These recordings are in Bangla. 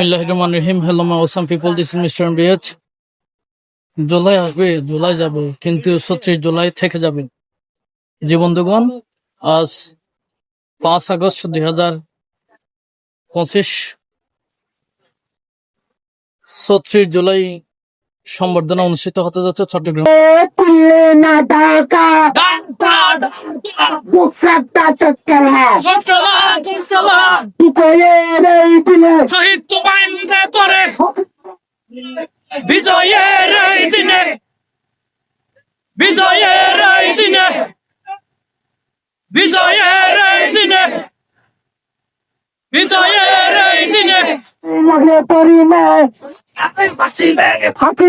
বিসমিল্লাহির রহমানির রহিম hello my awesome people this mister B H July July যাবে কিন্তু ছত্রিশ জুলাই থেকে যাবে। বন্ধুগণ আজ পাঁচ আগস্ট দুই হাজার পঁচিশ ছত্রিশ জুলাই সম্বর্ধনা অনুষ্ঠিত হতে যাচ্ছে চট্টগ্রাম। শহীদ তোমায় মনে পড়ে বিজয়ের এই দিনে বিজয়ের এই দিনে বিজয়ের এই দিনে বিজয়ের এই দিনে লাগলে পরিমে ফাঁকি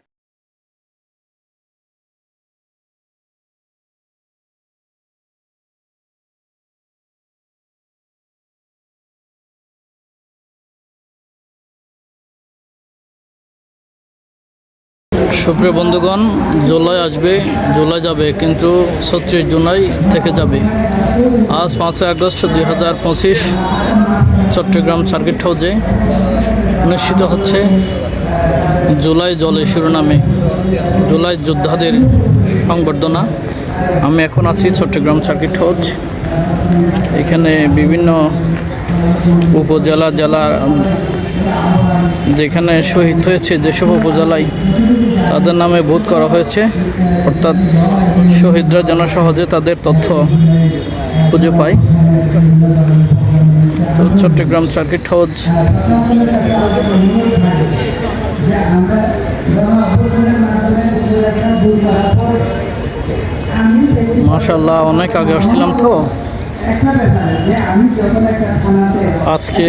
সুপ্রিয় বন্ধুগণ, জুলাই আসবে, জুলাই যাবে, কিন্তু ছত্রিশ জুলাই থেকে যাবে। আজ পাঁচই আগস্ট দুই হাজার পঁচিশ, চট্টগ্রাম সার্কিট হাউজে অনুষ্ঠিত হচ্ছে জুলাই জলে শিরোনামে। জুলাই যোদ্ধাদের সংবর্ধনা। আমি এখন আছি চট্টগ্রাম সার্কিট হাউজ এখানে বিভিন্ন উপজেলা জেলা যেখানে শহীদ হয়েছে যেসব উপজেলায় তাদের নামে বোধ করা হয়েছে, অর্থাৎ শহীদরা যেন সহজে তাদের তথ্য খুঁজে পায়। তো চট্টগ্রাম সার্কিট হাউস মাশাল্লাহ অনেক আগে আসছিলাম তো। আজকে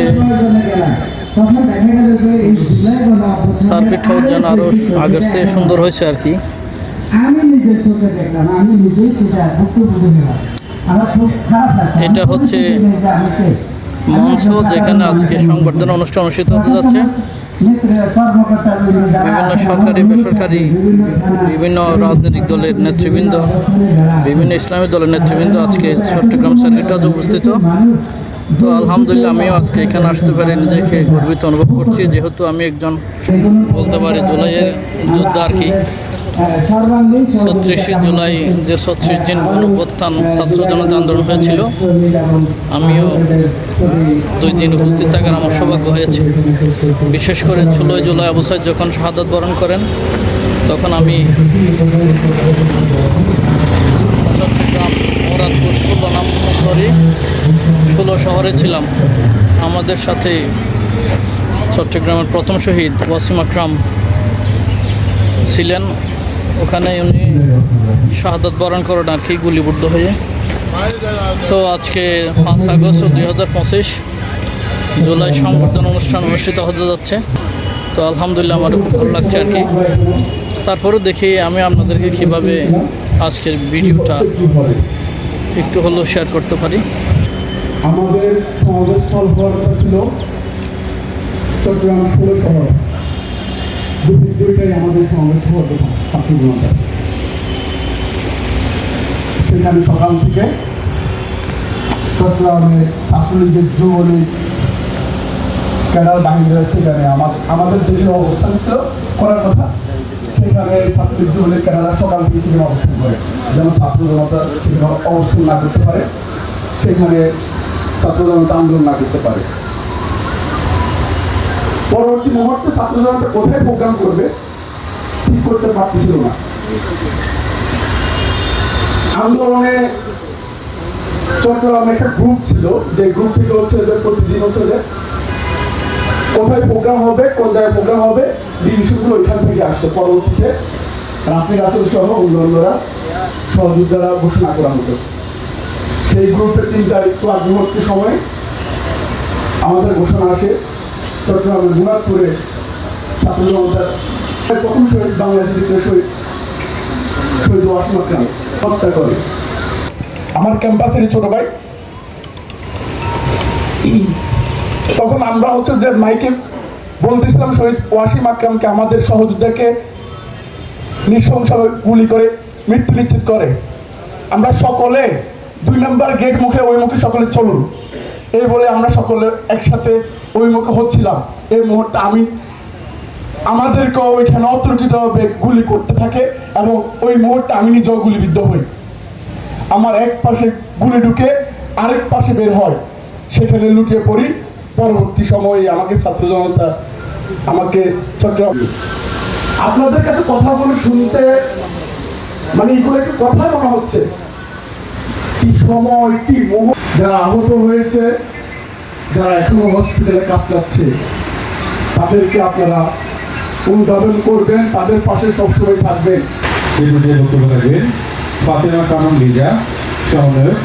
সার্কিট হাউস যেন আরও আগের চেয়ে সুন্দর হয়েছে আর কি। এটা হচ্ছে মঞ্চ যেখানে আজকে সংবর্ধনা অনুষ্ঠান অনুষ্ঠিত হতে যাচ্ছে। বিভিন্ন সরকারি, বেসরকারি, বিভিন্ন রাজনৈতিক দলের নেতৃবৃন্দ, বিভিন্ন ইসলামী দলের নেতৃবৃন্দ আজকে চট্টগ্রাম সার্কিট হাউসে উপস্থিত। তো আলহামদুলিল্লাহ আমিও আজকে এখানে আসতে পারি, নিজেকে গর্বিত অনুভব করছি। যেহেতু আমি একজন, বলতে পারি জুলাইয়ের যোদ্ধা আর কি। ছত্রিশে জুলাই যে ছত্রিশ দিন গণপ্রত্থান ছাত্র জনতা আন্দোলন হয়েছিল, আমিও দুই দিন উপস্থিত থাকার আমার সৌভাগ্য হয়েছে। বিশেষ করে ষোলোই জুলাই সাইদ যখন শাহাদত বরণ করেন, তখন আমি চট্টগ্রাম, মোরাদপুর, ষোলো সরি, ষোলো শহরে ছিলাম। আমাদের সাথে চট্টগ্রামের প্রথম শহীদ ওয়াসিম আকরাম ছিলেন। ওখানে উনি শাহাদত বরণ করেন আর কি, গুলিবুদ্ধ হয়ে। তো আজকে পাঁচ আগস্ট দুই হাজার পঁচিশ জুলাই সংবর্ধনা অনুষ্ঠান অনুষ্ঠিত হতে যাচ্ছে। তো আলহামদুলিল্লাহ আমার খুব ভালো লাগছে আর কি। তারপরে দেখি আমি আপনাদেরকে কীভাবে আজকের ভিডিওটা একটু হলেও শেয়ার করতে পারি। আমাদের সমাবেশ স্থল হওয়ার কথা ছিল চট্টগ্রাম ষোলো শহর। দুটি দুইটাই আমাদের সমাবেশ হওয়ার কথা ছাত্রজনতা সেখানে সকাল থেকে চট্টগ্রামে ছাত্রলীগের যুবলীগ, ক্যাডার বাহিনীরা সেখানে আমার আমাদের যেখানে অবস্থান ছিল। করার কথা ক্যাডাররা সকাল থেকে সেখানে অবস্থান করে, যেন ছাত্র জনতা সেখানে অবস্থান না করতে পারে, সেখানে ছাত্র জনতা আন্দোলন না করতে পারে। পরবর্তী মুহূর্তে ছাত্র জনতা কোথায় প্রোগ্রাম করবে, ঠিক করতে পারতেছিল না। আন্দোলনে চট্টগ্রামে একটা গ্রুপ ছিল, যে গ্রুপ থেকে হচ্ছে প্রতিদিন হচ্ছে কোথায় প্রোগ্রাম হবে, কোন জায়গায় প্রোগ্রাম হবে জিনিসগুলো ওইখান থেকে আসছে পরবর্তীতে। রাফি রাসেল সহ অন্যান্যরা, সহযোদ্ধারা ঘোষণা করা হতো সেই গ্রুপের তিন তারিখ আগ্রহী সময়। আমাদের ঘোষণা আসে, চট্টগ্রামের মুরাদপুরে ছাত্র জনতার প্রথম শহীদ দ্বিতীয় শহীদ শহীদ ওয়াসিম আকরাম হত্যা করে। আমার ক্যাম্পাসের ছোট ভাই তখন আমরা হচ্ছে যে মাইকে বলতেছিলাম শহীদ ওয়াসিম আকরামকে, আমাদের সহযোদ্ধাকে নৃশংসভাবে গুলি করে মৃত্যু নিশ্চিত করে। আমরা সকলে দুই নম্বর গেট মুখে ওই মুখে সকলে চলুন। এই বলে আমরা সকলে একসাথে ওই মুখে হচ্ছিলাম। এই মুহূর্তে আমি আমাদেরকেও ওইখানে অতর্কিতভাবে গুলি করতে থাকে এবং ওই মুহূর্তে আমি নিজেও গুলিবিদ্ধ হই। আমার এক পাশে গুলি ঢুকে আরেক পাশে বের হয়। সেখানে লুটিয়ে পড়ি। পরবর্তী সময়ে আমাকে ছাত্র জনতা আমাকে চট্টগ্রাম আপনাদের কাছে কথাগুলো শুনতে মানে এইগুলো একটা কথা মনে হচ্ছে। কি সময়, কি মুহূর্ত যারা আহত হয়েছে, যারা এখনও হসপিটালে কাতরাচ্ছে, তাদেরকে আপনারা অনুধাবন করবেন, তাদের পাশে সবসময় থাকবেন। বক্তব্য রাখবেন। ফাতেমা কানন লিজা সমন্বয়ক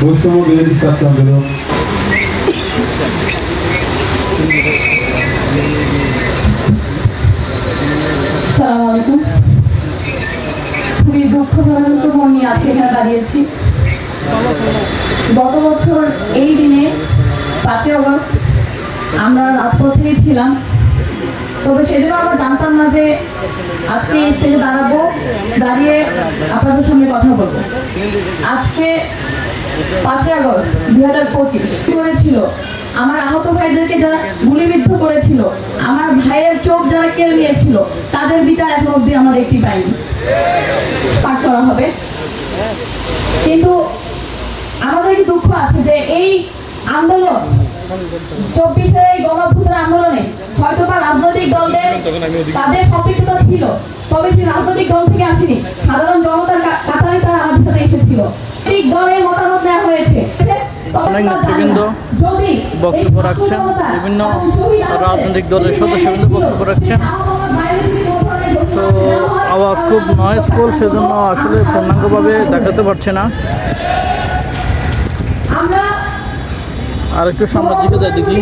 বৈষম্য বিরোধী ছাত্র আন্দোলন খুবই দুঃখজনক মন আজকে এখানে দাঁড়িয়েছি। গত বছর এই দিনে পাঁচই আগস্ট আমরা রাজপথেই ছিলাম। তবে সেদিনও আমরা জানতাম না যে আজকে এই স্টেজে দাঁড়াবো, দাঁড়িয়ে আপনাদের সঙ্গে কথা বলব। আজকে পাঁচই আগস্ট দুই হাজার পঁচিশ। করেছিল? আমার আহত ভাইদেরকে যারা গুলিবিদ্ধ করেছিল, আমার ভাইয়ের চোখ যারা কেড়ে নিয়েছিল, তাদের বিচার এখন অব্দি আমরা দেখতে পাইনি। পাঠ করা হবে। কিন্তু আমাদের কি দুঃখ আছে যে এই আন্দোলন, চব্বিশের এই গণভূতের আন্দোলনে হয়তো বা রাজনৈতিক দলদের তাদের সম্পৃক্ততা ছিল, তবে সেই রাজনৈতিক দল থেকে আসেনি। সাধারণ জনতার কাতারে তারা আমাদের সাথে এসেছিল। দলের মতামত নেওয়া হয়েছে। অনেক নেতৃবৃন্দ বক্তব্য রাখছেন বিভিন্ন রাজনৈতিক দলের সদস্যবৃন্দ বক্তব্য রাখছেন। তো আওয়াজ খুব নয়েজ কল সেজন্য আসলে পূর্ণাঙ্গভাবে দেখাতে পারছে না। আর একটু সামনের দিকে যাই দেখি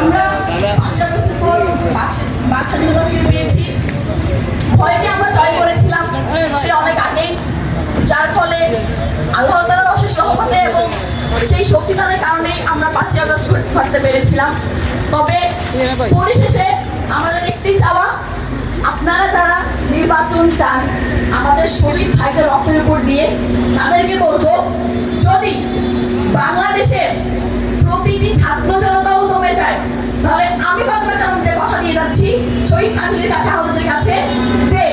আমরা পাঁচই আগস্টের পর বাক- বাক ফিরে পেয়েছি ভয়কে আমরা জয় করেছিলাম সে অনেক আগে যার ফলে আল্লাহ তালার অশেষ রহমতে এবং সেই শক্তিদানের কারণেই আমরা পাঁচই আগস্ট করতে পেরেছিলাম তবে পরিশেষে আমাদের একটি চাওয়া আপনারা যারা নির্বাচন চান আমাদের শহীদ ভাইদের রক্তের উপর দিয়ে তাদেরকে বলব, যদি বাংলাদেশের প্রতিটি ছাত্র জনতাও দমে যায়। তাহলে আমি ফাতেমা খানমদের কথা দিয়ে যাচ্ছি, শহীদ ফ্যামিলির কাছে আমাদের কাছে, যে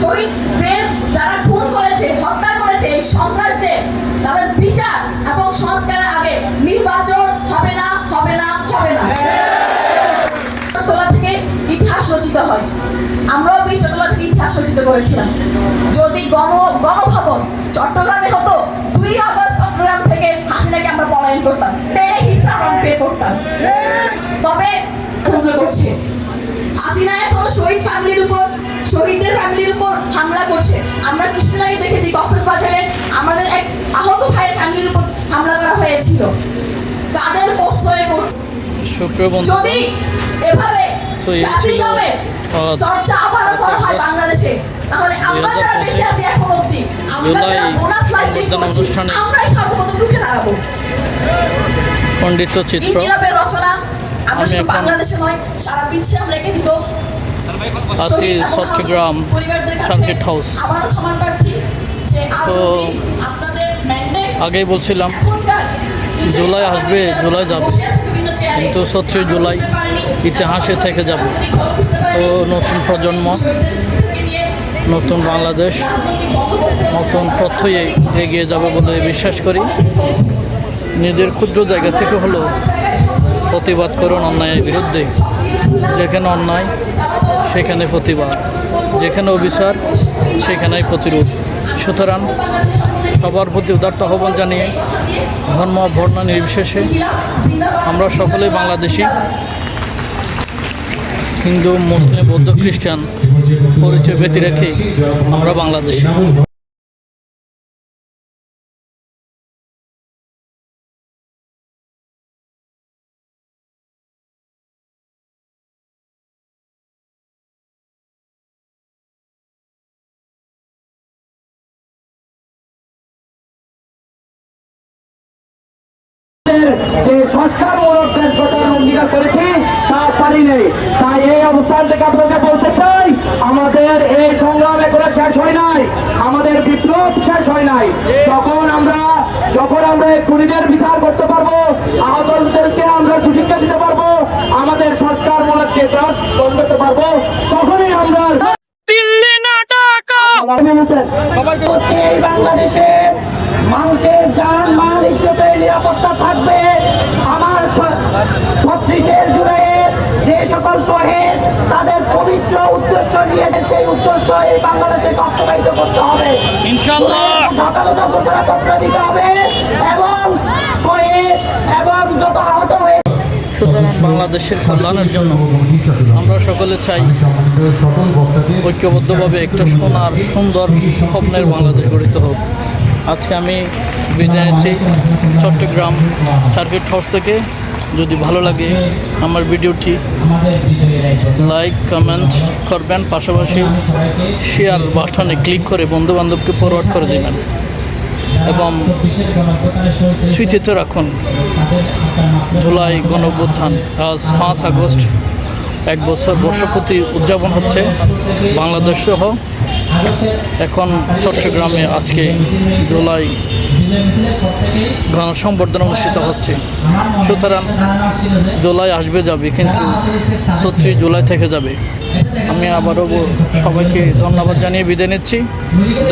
শহীদদের যারা খুন করেছে, হত্যা করেছে সন্ত্রাসদের, তাদের বিচার এবং সংস্কারের আগে নির্বাচন হবে না হবে না হবে না। থেকে ইতিহাস রচিত হয়। আমরাও বীর চট্টলা থেকে ইতিহাস রচিত করেছিলাম। যদি গণ, গণভবন চট্টগ্রামে হতো, দুই আগস্ট হাসিনাকে করতাম। হিসাব পে করতাম। তবে সংযোগ করছে হাসিনা এখন শহীদ ফ্যামিলির উপর শহীদদের ফ্যামিলির উপর হামলা করছে। আমরা কিছুদিন দেখেছি কক্সবাজারে বাজারে আমাদের এক আহত ভাইয়ের ফ্যামিলির উপর হামলা করা হয়েছিল। তাদের প্রশ্রয় করছে যদি এভাবে চর্চা আবারও করা হয় বাংলাদেশে তাহলে আমরা যারা বেঁচে আছি এখন অব্দি আমরা যারা বোনাস লাইফ করছি আমরাই সর্বপ্রথম রুখে দাঁড়াবো। খণ্ডিত চিত্র। আমি এখন- আছি চট্টগ্রাম সার্কিট হাউস। তো আগেই বলছিলাম জুলাই আসবে, জুলাই যাবে। কিন্তু 37 জুলাই ইতিহাসে থেকে যাবে। তো নতুন প্রজন্ম, নতুন বাংলাদেশ নতুন তথ্যই এগিয়ে যাবে বলে বিশ্বাস করি। নিজের ক্ষুদ্র জায়গা থেকে হলেও প্রতিবাদ করুন অন্যায়ের বিরুদ্ধে। যেখানে অন্যায়, সেখানে প্রতিবাদ। যেখানে অবিচার, সেখানেই প্রতিরোধ। সুতরাং সবার প্রতি উদার্ত আহ্বান জানিয়ে ধর্ম বর্ণ নির্বিশেষে আমরা সকলেই বাংলাদেশি, হিন্দু, মুসলিম, বৌদ্ধ, খ্রিস্টান পরিচয় ব্যতি রেখে আমরা বাংলাদেশি। শেষ হয় নাই আমাদের বিপ্লব শেষ হয় নাই। যখন আমরা যখন আমরা খুনিদের বিচার করতে পারব আহতদেরকে আমরা সুশিক্ষা দিতে পারব আমাদের সংস্কারমূলক যে দেশ বন্ধ করতে পারব তখনই আমরা দিল্লি নাটক! এই বাংলাদেশে মানুষের যান মাল ইজ্জতের নিরাপত্তা থাকবে। আমার ছত্রিশের যে সকল শহীদ তাদের পবিত্র উদ্দেশ্য নিয়ে সেই উদ্দেশ্য এই বাংলাদেশে বাস্তবায়িত করতে হবে। ইনশাল্লাহ যথাযথ ঘোষণাপত্র দিতে হবে এবং শহীদ এবং যত আহত হয়ে সুতরাং বাংলাদেশের কল্যাণের জন্য আমরা সকলে চাই ঐক্যবদ্ধভাবে একটা সোনার সুন্দর স্বপ্নের বাংলাদেশ গঠিত হোক। আজকে আমি বিদায় নিচ্ছি চট্টগ্রাম সার্কিট হাউস থেকে। যদি ভালো লাগে আমার ভিডিওটি লাইক কমেন্ট করবেন, পাশাপাশি শেয়ার বাটনে ক্লিক করে বন্ধু বান্ধবকে ফরওয়ার্ড করে দেবেন। এবং স্মৃতিতে রাখুন, জুলাই গণঅভ্যুত্থান, আজ পাঁচ আগস্ট, এক বছর বর্ষপতি উদযাপন হচ্ছে, বাংলাদেশ সহ এখন চট্টগ্রামে আজকে জুলাই গণসংবর্ধনা অনুষ্ঠিত হচ্ছে। সুতরাং জুলাই আসবে, যাবে, কিন্তু ছত্রিশ জুলাই থেকে যাবে। আমি আবারও সবাইকে ধন্যবাদ জানিয়ে বিদায় নিচ্ছি।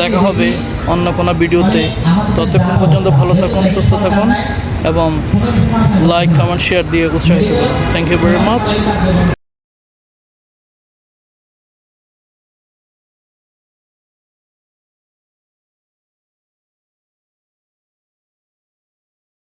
দেখা হবে অন্য কোনো ভিডিওতে। ততক্ষণ পর্যন্ত ভালো থাকুন, সুস্থ থাকুন এবং লাইক কমেন্ট শেয়ার দিয়ে উৎসাহিত করুন। Thank you very much